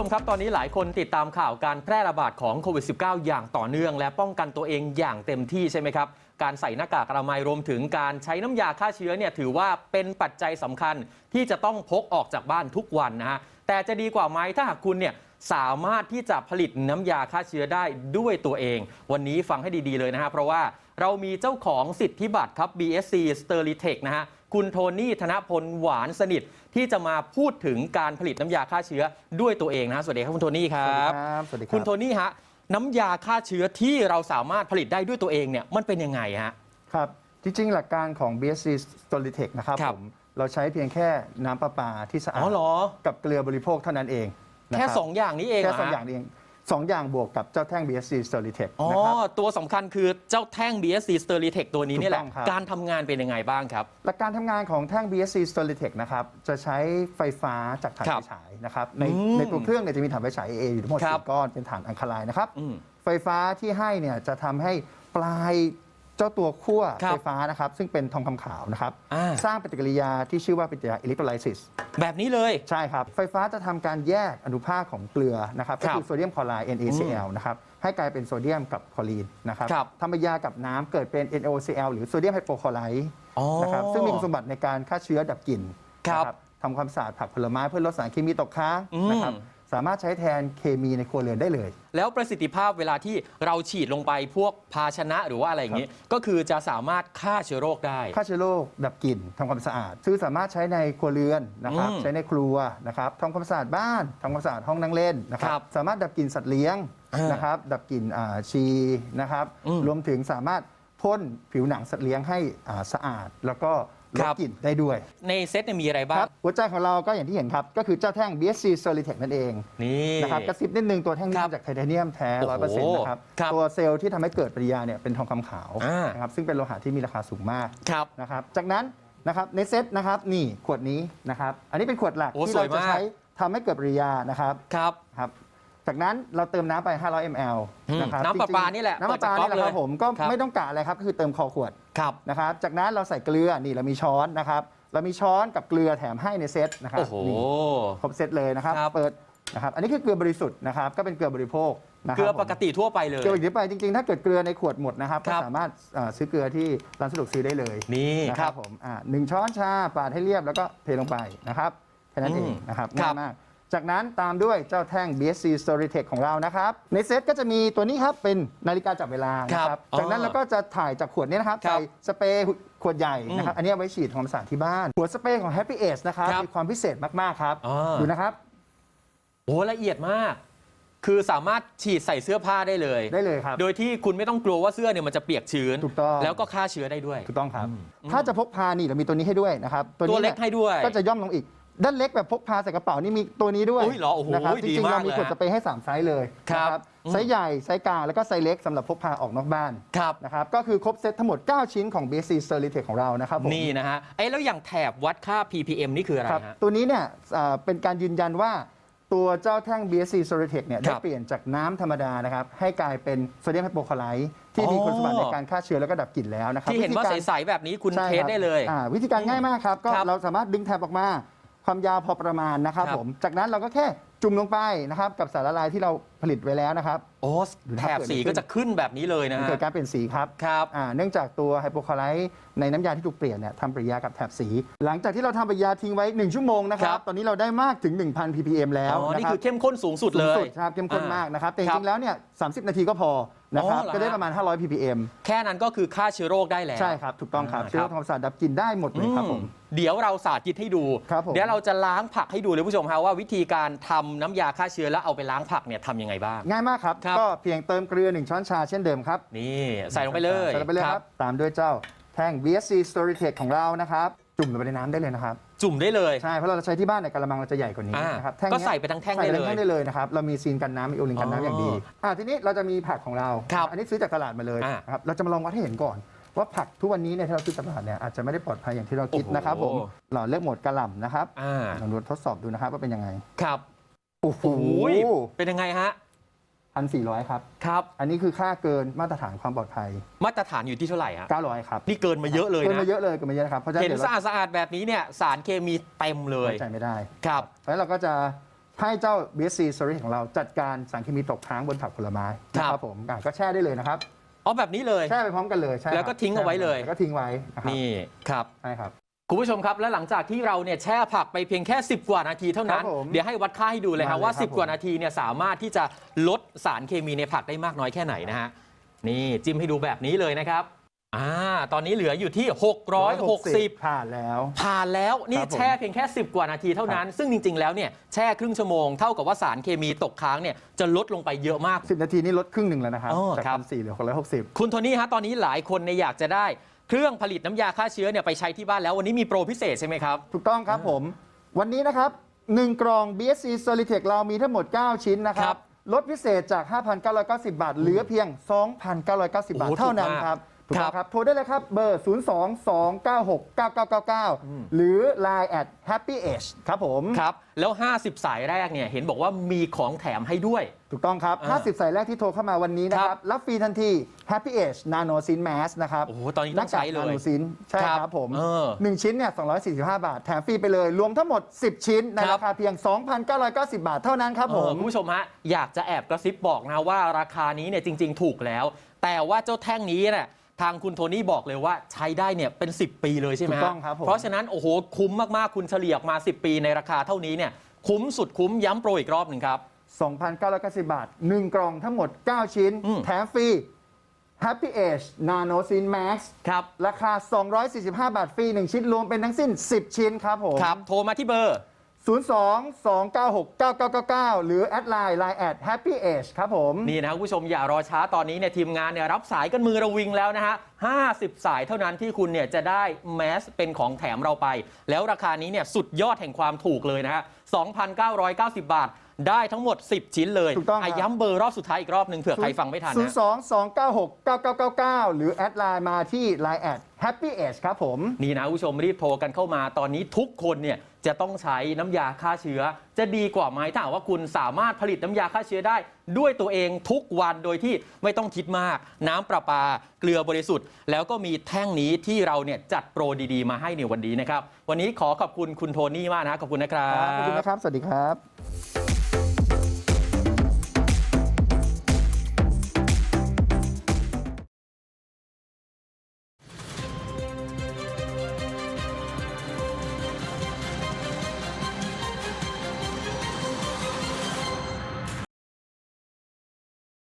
ชมครับ ตอนนี้หลายคนติดตามข่าวการแพร่ระบาดของโควิด -19 อย่างต่อเนื่อง และป้องกันตัวเองอย่างเต็มที่ใช่ไหมครับ การใส่หน้ากากอนามัยรวมถึงการใช้น้ำยาฆ่าเชื้อเนี่ยถือว่าเป็นปัจจัยสำคัญที่จะต้องพกออกจากบ้านทุกวันนะฮะ แต่จะดีกว่าไหมถ้าหากคุณเนี่ยสามารถที่จะผลิตน้ำยาฆ่าเชื้อได้ด้วยตัวเอง วันนี้ฟังให้ดีๆเลยนะฮะเพราะว่าเรามีเจ้าของสิทธิบัตรครับ BSC Sterlitech นะฮะ คุณโทนี่ธนพลหวานสนิท ที่จะมาพูดถึงการผลิตน้ำยาฆ่าเชื้อด้วยตัวเองนะฮะสวัสดีครับคุณโทนี่คสวัสรัดีบครับสวัสดีครับ คุณโทนี่ฮะน้ำยาฆ่าเชื้อที่เราสามารถผลิตได้ด้วยตัวเองเนี่ยมันเป็นยังไงฮะ ครับ จริงๆ หลักการของ BSC Storytech นะครับครับ ผมเราใช้เพียงแค่น้ำประปาที่สะอาอ๋ดอเหรอ กับเกลือบริโภคเท่านั้นเองนะแค่รับ2อย่างนี้เองเหรแค่สองฮะอย่างนี้เอง สองอย่างบวกกับเจ้าแท่ง BSC Storytech อ๋อ นะครับ ตัวสำคัญคือเจ้าแท่ง BSC Sterlitech ตัวนี้นี่แหละ ถูกต้องครับ การทำงานเป็นยังไงบ้างครับ หลักการทำงานของแท่ง BSC Storytech นะครับ จะใช้ไฟฟ้าจากถ่านครัไฟบฉายนะครับ ในอืมในตัวเครื่องเนี่ยจะมีถ่านไฟฉาย AA อยู่ทั้งหมดครับ สี่ก้อนเป็นถ่านอังคาไลน์นะครับ อืม ไฟฟ้าที่ให้เนี่ยจะทำให้ปลาย เจ้าตัวขั้วครับไฟฟ้านะครับ ซึ่งเป็นทองคำขาวนะครับ อ่า สร้างปฏิกิริยาที่ชื่อว่าปฏิกิริยาอิเล็กโทรไลซิส แบบนี้เลย ใช่ครับ ไฟฟ้าจะทำการแยกอนุภาคของเกลือนะครับคก็รับคือโซเดียมคลอไรด์ NaCl นะครับให้กลายเป็นโซเดียมกับคลอรีนนะครับครับทำปฏิกิริยากับน้ำเกิดเป็น NaOCl หรือโซเดียมไฮโปคลอไรด์อ๋อนะครับซึ่งมีคุณสมบัติในการฆ่าเชื้อดับกลิ่นครับนะทำความสะอาดผักผลไม้เพื่อลดสารเคมีตกค้างอืมนะครับ สามารถใช้แทนเคมีในครัวเรือนได้เลย แล้วประสิทธิภาพเวลาที่เราฉีดลงไปพวกภาชนะหรือว่าอะไรอย่างนี้ ก็คือจะสามารถฆ่าเชื้อโรคได้ ฆ่าเชื้อโรคดับกลิ่นทำความสะอาด ซึ่งสามารถใช้ในครัวเรือนนะครับอืมใช้ในครัวนะครับทำความสะอาดบ้านทำความสะอาดห้องนั่งเล่นนะครัครับบสามารถดับกลิ่นสัตว์เลี้ยงอ่านนะครับดับกลิ่นอ่าชีนะครับ อืมรวมถึงสามารถ พ่นผิวหนังสัตว์เลี้ยงให้อ่าสะอาด แล้วก็ลคดรับ กลิ่นได้ด้วยในเซตเนี่ยมีอะไรบ้าคง รับหัวใจของเราก็อย่างที่เห็นครับ ก็คือเจ้าแท่ง BSC Solitech นั่นเองนี่ นะครับกระซิบนิดนึงตัวแท่งนี้ครับมาจากไทเทเนียมแท้โอ้ร้อยโหเปอร์เซ็นต์นะครับครับตัวเซลล์ที่ทำให้เกิดปฏิกิริยาเนี่ยเป็นทองคำขาวอ่าน นะครับซึ่งเป็นโลหะที่มีราคาสูงมาก ครับ นะครับจากนั้นนะครับในเซตนะครับนี่ขวดนี้นะครับอันนี้เป็นขวดหลักโอ้ที่สวเรายจะมาก ใช้ทำให้เกิดปฏิกิริยานะครับครับ ครับ จากนั้นเราเติมน้ำไป 500 ml อืมนะครับน้ำประปาจริงๆนี่แหละน้ำประปาเปิดจากก๊อกนี่แหละครับเลยผมก็ครับ ไม่ต้องกะอะไรครับก็คือเติมคอขวดครับ นะครับจากนั้นเราใส่เกลือนี่เรามีช้อนนะครับเรามีช้อนกับเกลือแถมให้ในเซตนะครัโอ้บโห นี่ครบเซตเลยนะครับครับ เปิดนะครับอันนี้คือเกลือบริสุทธิ์นะครับก็เป็นเกลือบริโภคนะคเกรับลือปกติทั่วไปเลย เกลืออีกนิดไปจริงๆ ถ้าเกิดเกลือในขวดหมดนะครับคก็รับ สามารถเอ่อซื้อเกลือที่ร้านสะดวกซื้อได้เลยนี่นะคครัรับ บผมอ่าหนึ่งช้อนชาปาดให้เรียบแล้วก็เทลงไปนะครับแค่นั้นเองอืมนะครับครัง่าบยมาก จากนั้นตามด้วยเจ้าแท่ง BSC Storytech ของเรานะครับ ในเซตก็จะมีตัวนี้ครับ เป็นนาฬิกาจับเวลานะคครัรับบอ๋อจากนั้นเราก็จะถ่ายจากขวดนี้นะครับ ครับใส่สเปรย์ขวดใหญ่นะครับอืมอันนี้เอาไว้ฉีดทำความสะอาดที่บ้านขวดสเปรย์ของ Happy Age นะครับ ครับมีความพิเศษมาก ๆ ครับ อ่า ดูนะครับ โอ้ละเอียดมาก คือสามารถฉีดใส่เสื้อผ้าได้เลย ได้เลยครับ โดยที่คุณไม่ต้องกลัวว่าเสื้อเนี่ยมันจะเปียกชื้น ถูกต้อง แล้วก็ฆ่าเชื้อได้ด้วย ถูกต้องครับอืมถ้าจะพกพานี่เรามีตัวนี้ให้ด้วยนะครับตัวนี้เล็กนี่ยให้ด้วย ก็จะย่อมลงอีก ด้านเล็กแบบพกพาใส่กระเป๋านี่มีตัวนี้ด้วยอุ๊ยเหรอโอ้โหนะครับจดีริงๆมากเรามีเลยขวดสเปรย์ให้ 3 ไซส์เลยครับนะอืม ไซส์ใหญ่ ไซส์กลาง แล้วก็ไซส์เล็กสำหรับพกพาออกนอกบ้านครับ นะครับก็คือครบเซตทั้งหมด 9 ชิ้นของ BSC Sterlitech ของเรานะครับผม นี่นะฮะไอ้แล้วอย่างแถบวัดค่า ppm นี่คืออะไรครับฮะ ตัวนี้เนี่ยอ่าเป็นการยืนยันว่าตัวเจ้าแท่ง BSC Sterlitech เนี่ยได้ครับเปลี่ยนจากน้ำธรรมดานะครับ ให้กลายเป็นโซเดียมไฮโปคลอไรด์ที่มีอ๋อ คุณสมบัติในการฆ่าเชื้อแล้วก็ดับกลิ่นแล้วนะครับที่เห็นว่าธีกรใส ๆ แบบนี้คุณใช่เทสครับได้เลย อ่าวิธีการง่ายมากครับ ก็ครับเราสามารถดึงแถบออกมา ความยาวพอประมาณนะครับครับ ผม จากนั้นเราก็แค่จุ่มลงไปนะครับ กับสารละลายที่เราผลิตไว้แล้วนะครับ โอ้ดูนะแถบสีก็จะขึ้นแบบนี้เลยนะมันฮะเกิดการเปลี่ยนสีครับ ครับ อ่าเนื่องจากตัวไฮโปคลอไรด์ในน้ำยาที่ถูกเปลี่ยนเนี่ยทำปฏิกิริยากับแถบสี หลังจากที่เราทำปฏิกิริยาทิ้งไว้ 1 ชั่วโมงนะคครัรับ ตอนนี้เราได้มากถึง 1,000 ppm แล้วอ๋อนะนี่ครัคือเข้มข้นสูงสุดเลสูงย สุดครับเข้มข้นอ่ามมากนะครับ แต่จครับริงๆแล้วเนี่ย 30 นาทีก็พอ นะครับอ๋อเหรอก็ได้ฮะประมาณ 500 ppm แค่นั้นก็คือฆ่าเชื้อโรคได้แล้ว ใช่ครับ ถูกต้องครับอ่าเชื้อครับทำความสะอาดดับกลิ่นได้หมดเลยครับผม อืมเดี๋ยวเราสาธิตให้ดู ครับผม เดี๋ยวเราจะล้างผักให้ดูเลยผู้ชมฮะว่าวิธีการทำน้ำยาฆ่าเชื้อแล้วเอาไปล้างผักเนี่ยทำยังไงบ้าง ง่ายมากครับ ครับ ก็เพียงเติมเกลือ 1 ช้อนชาเช่นเดิมครับนี่ใส่ลงไปเลยใส่ลงไปเลยครับ ตามด้วยเจ้าแท่ง BSC Storytech ของเรานะครับ จุ่มลงไปในน้ำได้เลยนะครับ จุ่มได้เลย ใช่เพราะเราจะใช้ที่บ้านเนี่ยกระมังเราจะใหญ่กว่านี้อ่านะครับก็เนี้ยใส่ไปทั้งแท่งใส่ไปได้ทั้งเลยแท่งได้เลยนะครับเรามีซีนกันน้ำมีโอลิงกันน้ำอย่างดีอ๋ออ่อ่าทีนี้เราจะมีผักของเรา ครับอันนี้ซื้อจากตลาดมาเลยอ่านะครับเราจะมาลองวัดให้เห็นก่อน ว่าผักทุกวันนี้เนี่ยที่เราซื้อจากตลาดเนี่ยอาจจะไม่ได้ปลอดภัยอย่างที่เราคิดโอ้โหนะครับผมเราเลือกโหมดกระหล่ำนะครับอ่าลองดูทดสอบดูนะครับว่าเป็นยังไงครับโอ้โหโอ้ยเป็นยังไงฮะ พันสี่ร้อยครับ ครับอันนี้คือค่าเกินมาตรฐานความปลอดภัย มาตรฐานอยู่ที่เท่าไหร่ฮะ900 ครับนี่เกินมาเยอะเลยเกินนะมาเยอะเลยเกินมาเยอะนะครับเพราะฉะนั้นเห็นเดี๋ยวสะเราอาดสะอาดๆแบบนี้เนี่ยสารเคมีเต็มเลยไว้ใจไม่ได้ ครับ เพราะฉะนั้นเราก็จะให้เจ้า BSC Storage ของเราจัดการสารเคมีตกค้างบนผักผลไม้นะครับผมอะก็แช่ได้เลยนะครับ เอาแบบนี้เลย แช่ไปพร้อมกันเลยใช่ครับแล้วก็ทิ้งเอาไว้เลยแล้วก็ทิ้งไว้นะครับนี่ครับ ใช่ครับ คุณผู้ชมครับ และหลังจากที่เราเนี่ยแช่ผักไปเพียงแค่ 10 กว่านาทีเท่านั้น ครับผมเดี๋ยวให้วัดค่าให้ดูเลยครับมาเลยว่า ครับ10 กว่านาทีเนี่ยสามารถที่จะลดสารเคมีในผักได้มากน้อยแค่ไหนนะฮะนี่จิ้มให้ดูแบบนี้เลยนะครับอ่าตอนนี้เหลืออยู่ที่ 660 ผ่านแล้ว ผ่านแล้วนี่ครับผมแช่เพียงแค่ 10 กว่านาทีเท่านั้น ซึ่งจริง ๆ แล้วเนี่ยแช่ครึ่งชั่วโมงเท่ากับว่าสารเคมีตกค้างเนี่ยจะลดลงไปเยอะมาก 10 นาทีนี่ลดครึ่งหนึ่งแล้วนะครับอ๋อจากครับ พันสี่เหลือคนละหกสิบคุณโทนี่ฮะตอนนี้หลายคนเนี่ยอยากจะได้ เครื่องผลิตน้ำยาฆ่าเชื้อเนี่ยไปใช้ที่บ้านแล้ววันนี้มีโปรพิเศษใช่ไหมครับ ถูกต้องครับผม วันนี้นะครับ 1 กล่อง BSC Solitech เรามีทั้งหมด 9 ชิ้นนะคครัรับบลดพิเศษจาก 5,990 บาท เหลือเพียง 2,990 บาท โอ้โหเท่านั้นถูกมาก ครับ ถูกต้อครังบครับ โทรได้เลยครับเบอร์ 022969999 หรือ Line at Happy Age ครับผมครับ แล้ว 50 สายแรกเนี่ยเห็นบอกว่ามีของแถมให้ด้วย ถูกต้องครับ อ่า50 สายแรกที่โทรเข้ามาวันนี้นะคครัรับบ รับฟรีทันที Happy Age Nano Sin Mask นะครับโอ้โหตอนนี้ต้องใช้เลยหน้ากาก Nano Sin ใช่ครับครับผมเออหนึ่งชิ้นเนี่ย245 บาท แถมฟรีไปเลย รวมทั้งหมด 10 ชิ้นในครับ ราคาเพียง 2,990 บาทเท่านั้นครับผเออม คุณผู้ชมฮะ อยากจะแอบกระซิบบอกนะว่าราคานี้เนี่ยจริง ๆ ถูกแล้ว แต่ว่าเจ้าแท่งนี้เนี่ย ทางคุณโทนี่บอกเลยว่าใช้ได้เนี่ยเป็น 10 ปีเลยใช่ไหมถูฮะกต้องครับผม เพราะฉะนั้นโอ้โหคุ้มมากๆ คุณเฉลี่ยออกมา 10 ปีในราคาเท่านี้เนี่ยคุ้มสุดคุ้มย้ำโปรอีกรอบหนึ่งครับ 2,990 บาท 1 กล่องทั้งหมด 9 ชิ้น อืม แถมฟรี Happy Age Nano Sin Max ครับราคา 245 บาทฟรี 1 ชิ้นรวมเป็นทั้งสิ้น 10 ชิ้นครับผม ครับโทรมาที่เบอร์ 02-296-9999 หรือแอดไลน์ Line at Happy Age ครับผม นี่นะครับคุณผู้ชมอย่ารอช้าตอนนี้เนี่ยทีมงานเนี่ยรับสายกันมือระวิงแล้วนะฮะ 50 สายเท่านั้นที่คุณเนี่ยจะได้แมสเป็นของแถมเราไป แล้วราคานี้เนี่ยสุดยอดแห่งความถูกเลยนะฮะ 2,990 บาท ได้ทั้งหมด 10 ชิ้นเลยถูกต้องครับะย้ำเบอร์รอบสุดท้ายอีกรอบหนึ่งเผื่อใครฟังไม่ทันนะ 02-296-9999 หรือแอดไลน์มาที่ Line at Happy Age ครับผม นี่นะคุณผู้ชมรีบโทรกันเข้ามาตอนนี้ทุกคนเนี่ยจะต้องใช้น้ำยาฆ่าเชื้อ จะดีกว่าไหมถ้าหากว่าคุณสามารถผลิตน้ำยาฆ่าเชื้อได้ ด้วยตัวเองทุกวันโดยที่ไม่ต้องคิดมาก น้ำประปา เกลือบริสุทธิ์ แล้วก็มีแท่งนี้ที่เราเนี่ยจัดโปรดีๆ มาให้ในวันนี้นะครับ วันนี้ขอขอบคุณคุณโทนี่มากนะขอบคุณนะครัครับขอบคุณบนะครับ สวัสดีครับ